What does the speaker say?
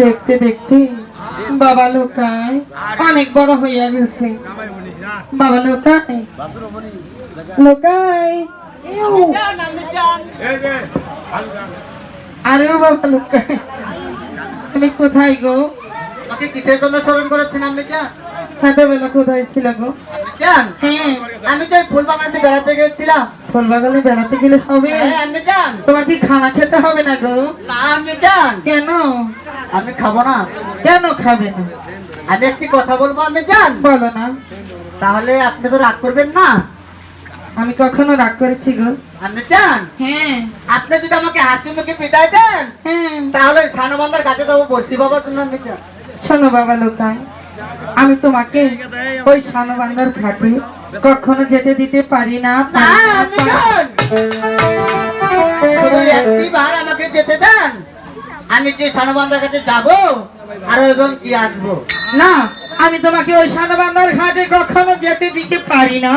দেখতে দেখতে বাবা লোকায়। অনেক বড় হইয়া গেছে। বাবা লোকায়। বাবা লোকায়। তুমি কোথায় গো? আমাকে কিসের জন্য স্মরণ করেছেন আমি জান হাতে বেলা কোথায় ছিল গো? আমি হ্যাঁ। আমি তো ফুল বাগানতে বেড়াতে গেছিলাম। ফুল বাগানে বেড়াতে গেলে হবে? হ্যাঁ আমি জান তোমার কি খানা খেতে হবে না গো? না আমি জান কেন? আমি খাব না। কেন খাবে না? আমি একটি কথা বলব আমি জান বলো না। তাহলে আপনি তো রাগ করবেন না? আমি কখনো রাগ করেছি গো। আমি জান হ্যাঁ। আপনি যদি আমাকে হাসি মুখে বিদায় দেন হ্যাঁ। তাহলে সানবান্দার কাছে যাব বসি বাবার জন্য আমি শোনো বাবা লোকায় আমি তোমাকে ওই সানবান্দার ঘাটে কখনো যেতে দিতে পারি না না আমি পারি না। জান শুধু একটি বার আমাকে যেতে দেন। আমি যে সানবান্ধার কাছে যাব আর এবং কি আসব? না আমি তোমাকে ওই সানবান্ধার ঘাটে কখনো যেতে দিতে পারি না।